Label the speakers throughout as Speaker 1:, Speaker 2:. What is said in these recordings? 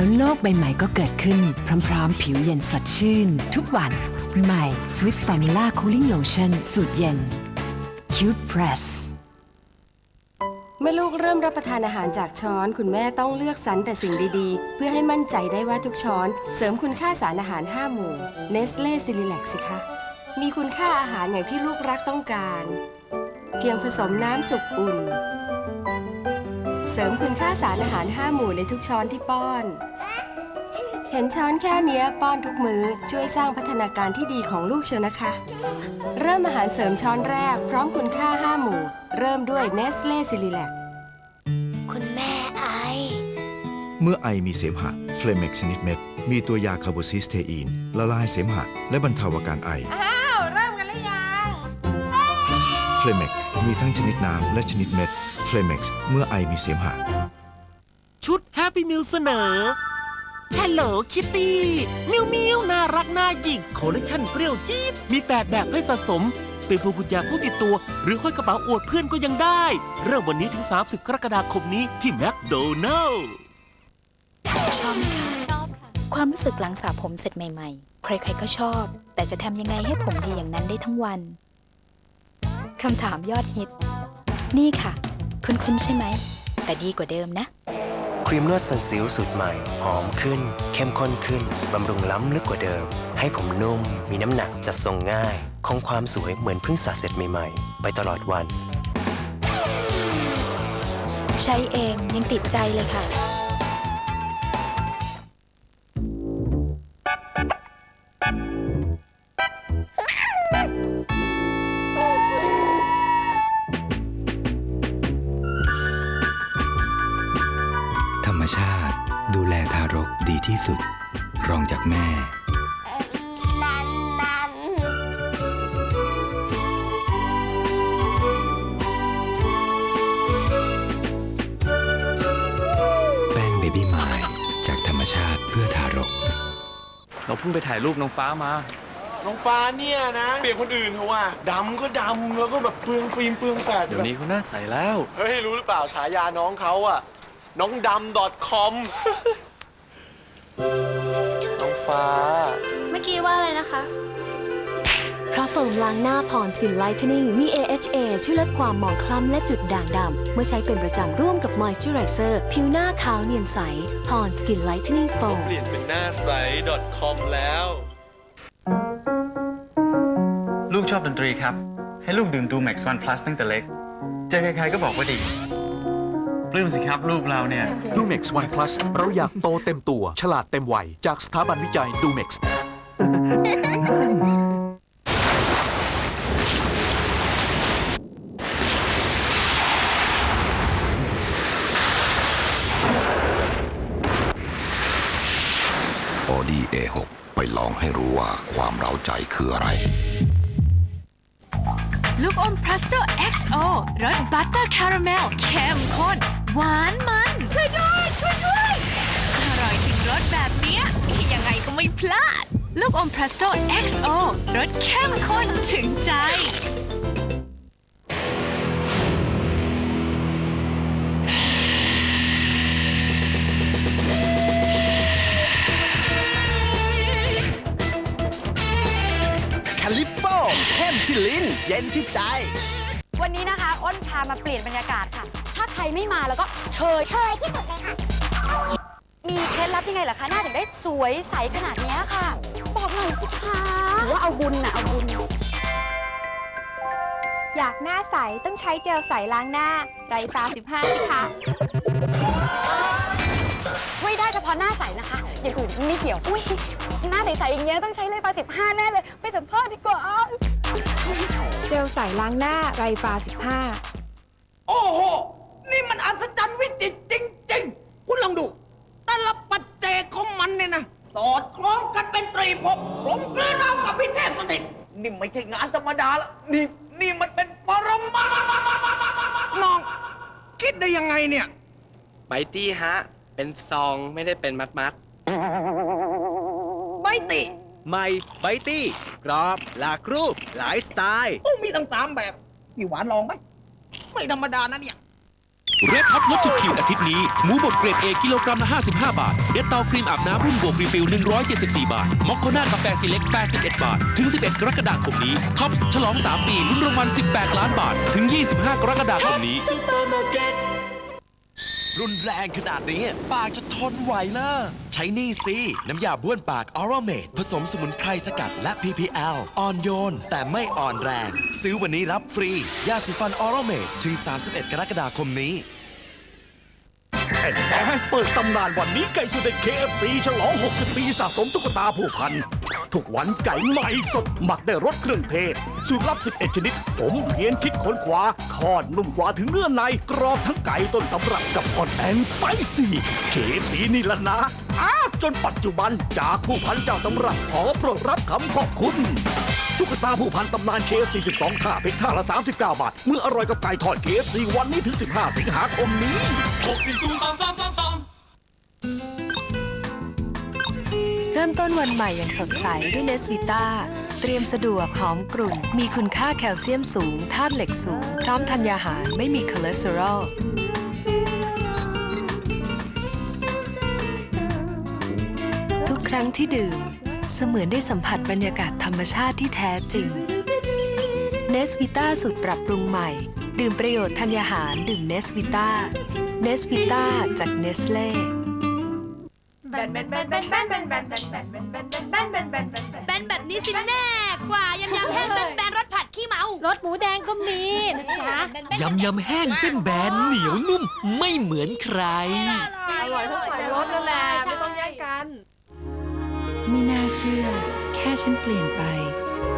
Speaker 1: แล้วโลกใบใหม่ก็เกิดขึ้น พร้อมๆ ผิวเย็นสดชื่น ทุกวันใหม่ Swiss Formula Cooling Lotion สูตรเย็น Cute Press
Speaker 2: เมื่อลูกเริ่มรับประทานอาหารจากช้อน คุณแม่ต้องเลือกสรรแต่สิ่งดีๆ เพื่อให้มั่นใจได้ว่าทุกช้อน เสริมคุณค่าสารอาหาร 5 หมู่เนสเล่ซิลิแลกสิคะ มีคุณค่าอาหารอย่างที่ลูกรักต้องการ เพียงผสมน้ำสุกอุ่น เสริมคุณค่าสารอาหาร 5 หมู่ในทุกช้อนที่ป้อน เห็นช้อนแค่เนี้ยป้อนทุกมือช่วยสร้างพัฒนาการที่ดีของลูกเชียวนะคะ เริ่มอาหารเสริมช้อนแรก พร้อมคุณค่า 5 หมู่ เริ่มด้วยเนสเล่ซิลิแลก
Speaker 3: คุณแม่ไอ
Speaker 4: เมื่อไอมีเสมหะเฟลเม็กชนิดเม็ด มีตัวยาคาร์โบซิสเทอีน ละลายเสมหะ และบรรเทาอาการไอ
Speaker 3: อ้าวเริ่มกันหรือยัง
Speaker 4: เฟลเม็กมีทั้งชนิดน้ำและชนิดเม็ดเฟลเม็กเมื่อไอมีเสมหะ
Speaker 5: ชุดแฮปปี้มิลเสนอ Hello Kitty มิวมิวน่ารักน่าหยิกคอลเลคชันเปรี้ยวจี๊ดมี8แบบให้สะสมเป็นพวงกุญแจพกติดตัว หรือห้อยกระเป๋าอวดเพื่อนก็ยังได้ เริ่มวันนี้ถึง 30 กรกฎาคมนี้ที่แมคโดนัล
Speaker 6: ชอบไหมคะ
Speaker 3: ชอบค่ะ
Speaker 6: ความรู้สึกหลังสระผมเสร็จใหม่ ๆ ใครๆก็ชอบ แต่จะทำยังไงให้ผมดีอย่างนั้นได้ทั้งวันคำถามยอดฮิต นี่ค่ะ คุ้นๆใช่ไหม แต่ดีกว่าเดิมนะ
Speaker 7: รีมนวดสันซิลสูตรใหม่ หอมขึ้น เข้มข้นขึ้น บำรุงล้ำลึกกว่าเดิม ให้ผมนุ่ม มีน้ำหนักจัดทรงง่าย คงความสวยเหมือนเพิ่งสระเสร็จใหม่ๆ ไปตลอดวัน
Speaker 6: ใช้เองยังติดใจเลยค่ะ
Speaker 8: กดีที่สุด รองจากแม่
Speaker 3: นันนัน
Speaker 8: แป้งเบบี้มายจากธรรมชาติเพื่อทารก
Speaker 9: เราเพิ่งไปถ่ายรูปน้องฟ้ามา
Speaker 10: น้องฟ้าเนี่ยนะ เปลี่ยนคนอื่นเขาว่าดำก็ดำแล้วก็แบบเปลืองฟิล์มเปลืองแฟด
Speaker 9: เดี๋ยวนี้เขาหน้าใสแล้ว
Speaker 10: เฮ้ย รู้หรือเปล่าฉายาน้องเขาอะน้องดำ .com น้องฟ้า
Speaker 3: เมื่อกี้ว่าอะไรนะคะ
Speaker 11: เพราะโฟมล้างหน้าพรสกินไลท์เทนนิ่งมี AHA ช่วยลดความหมองคล้ำและจุดด่างดำ เมื่อใช้เป็นประจำร่วมกับมอยส์เจอไรเซอร์ผิวหน้าขาวเนียนใสพรสกินไลท์เทนนิ่งโฟม
Speaker 10: เปลี่ยนเป็นหน้าใส .com แล้ว
Speaker 9: ลูกชอบดนตรีครับ ให้ลูกดื่มดูแม็กซ์วันพลัสตั้งแต่เล็ก เจอใครๆก็บอกว่าดี ปลื้มสิครับลูกเราเนี่ย
Speaker 12: ดูเม็กซ์วันพลัสเราอยากโตเต็มตัว ฉลาดเต็มวัย จากสถาบันวิจัยดูเม็กซ์
Speaker 13: ออดี้ A6 ไปลองให้รู้ว่าความเร้าใจคืออะไร
Speaker 11: ลูกอม Presto XO รสบัตเตอร์คาราเมลเข้มข้น หวานมัน ช่วยด้วย ช่วยด้วย อร่อยถึงรสแบบเนี้ยยังไงก็ไม่พลาด ลูกอม Presto XO รสเข้มข้นถึงใจ
Speaker 10: คาลิปโป้เข้มที่ลิ้น เย็นที่ใจ
Speaker 3: วันนี้นะคะ อ้นพามาเปลี่ยนบรรยากาศค่ะถ้าใค รไม่มาแล้วก็เชยเชยที่สุดเลยค่ะ มีเคล็ดลับยังไงล่ะคะหน้าถึงได้สวยใสขนาดเนี้ยค่ะ บอกหน่อยสิคะหรือว่าเอาบุญนะเอาบุญ
Speaker 11: อยากหน้าใสต้องใช้เจลใสล้างหน้าไรตา 15 สิคะ
Speaker 3: ช่วยได้เฉพาะหน้าใสนะคะ อย่างอื่นไม่เกี่ยว อุ้ยหน้าใสๆอย่างเงี้ยต้องใช้เลยปาสิบห้าแน่เลย ไปสัมภาษณ์ดีกว่า
Speaker 11: เจลใสล้างหน้าไรฟา15
Speaker 10: โอ้โห นี่มันอัศจรรย์วิจิตรจริง ๆ คุณลองดู แต่ละปัจเจกของมันเนี่ยนะ สอดคล้องกันเป็นตรีภพกลมกลืนเรากับพิเทพสถิต นี่ไม่ใช่งานธรรมดาละนี่นี่มันเป็นปรมาน้อง คิดได้ยังไงเนี่ย
Speaker 7: ไบตี้ฮะ เป็นซองไม่ได้เป็นมัดมัด
Speaker 10: ใบติ
Speaker 7: ใหม่ไบตี้กรอบหลากรูปหลายสไตล์
Speaker 10: โอ้มีตั้งสามแบบพี่หวานลองไหม ไม่ธรรมดานะเนี่ย
Speaker 14: เรดฮอตลดสุดขีดอาทิตย์นี้ หมูบดเกรดเอกิโลกรัมละ 55 บาท เด็ดเตาครีมอาบน้ำรุ่นบวกรีฟิล 174 บาท มอคโคน่ากาแฟซีเล็ก 81 บาท ถึง 11 กรกฎาคมนี้ท็อปฉลอง 3 ปีลุ้นรางวัล 18 ล้านบาท ถึง 25 กรกฎาคมนี้
Speaker 15: รุนแรงขนาดนี้ ปากจะทนไหวเลอใช้นี่สิ น้ำยาบ้วนปากออร์เมดผสมสมุนไพรสกัดและ PPL อ่อนโยน แต่ไม่อ่อนแรง ซื้อวันนี้รับฟรี ยาสีฟันออร์เมดถึง 31 กรกฎาคมนี้
Speaker 16: เปิดตำนานวันนี้ไก่สุดเด็ด KFC ฉลอง 60 ปีสะสมตุ๊กตาผู้พัน ทุกวันไก่ใหม่สดหมักได้รสเครื่องเทศ สูตรลับ 11 ชนิด ผมเพียนคิดค้นคว้าทอดนุ่มกว่าถึงเนื้อในกรอบทั้งไก่ต้นตำรับกับออนแอนสไปซี่ KFC นี่ละนะอ้าจนปัจจุบันจากผู้พันเจ้าตำรับขอโปรดรับคำขอบคุณตุ๊กตาผู้พันตำนาน KFC 12ท่าเพียงท่าละ 39 บาท เมื่ออร่อยกับไก่ทอด KFC วันนี้ถึง 15 สิงหาคมนี้
Speaker 17: เริ่มต้นวันใหม่อย่างสดใสด้วยเนสวิต้า เตรียมสะดวกหอมกรุ่น มีคุณค่าแคลเซียมสูงธาตุเหล็กสูง พร้อมธัญญาหารไม่มีคอเลสเตอรอลทุกครั้งที่ดื่ม เสมือนได้สัมผัสบรรยากาศธรรมชาติที่แท้จริงเนสวิต้าสูตรปรับปรุงใหม่ ดื่มประโยชน์ธัญญาหาร ดื่มเนสวิต้าเนสวิต้าจากเนสเล่
Speaker 11: นแบนแบนแบนแบนแบนแบนแบนแบนแบนแบนแบนแบนแบนแบนแบนแบนแบบนี้สิแน่กว่ายำยำแห้งเส้นแบนรสผัดขี้เมารสหมูแดงก็มีนะจ๊ะ
Speaker 5: ยำยำแห้งเส้นแบนเหนียวนุ่มไม่เหมือนใคร
Speaker 11: อร่อยเท่าใส่รสนั่นแหละไม่ต้องแย่งกัน
Speaker 1: ไม่น่าเชื่อ แค่ฉันเปลี่ยนไป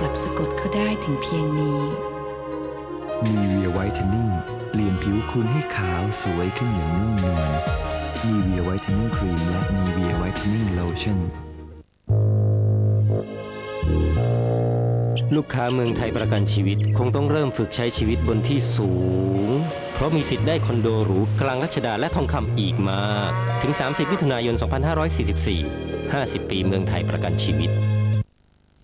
Speaker 1: กลับสะกดเขาได้ถึงเพียงนี้
Speaker 8: มีเวียไวท์เทนนิ่งเปลี่ยนผิวคุณให้ขาวสวยขึ้นอย่างนุ่มนวล มีเวียไวท์เทนนิ่งครีมและมีเวียไวท์เทนนิ่งโลชั่น
Speaker 7: ลูกค้าเมืองไทยประกันชีวิต คงต้องเริ่มฝึกใช้ชีวิตบนที่สูง เพราะมีสิทธิ์ได้คอนโดหรูกลางรัชดาและทองคำอีกมาก ถึง 30มิถุนายน 2544 50 ปีเมืองไทยประกันชีวิต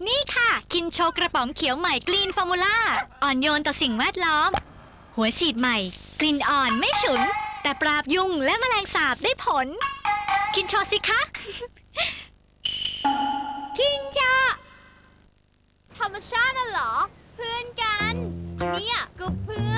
Speaker 18: นี่ค่ะ กินโชว์กระป๋องเขียวใหม่กลีนฟอร์มูล่า อ่อนโยนต่อสิ่งแวดล้อม หัวฉีดใหม่ กลิ่นอ่อนไม่ฉุน แต่ปราบยุงและแมลงสาบได้ผลกินโชว์สิคะ
Speaker 11: ทินจาธรรมชาติน่ะเหรอ เพื่อนกัน เนี่ยก็เพื่อน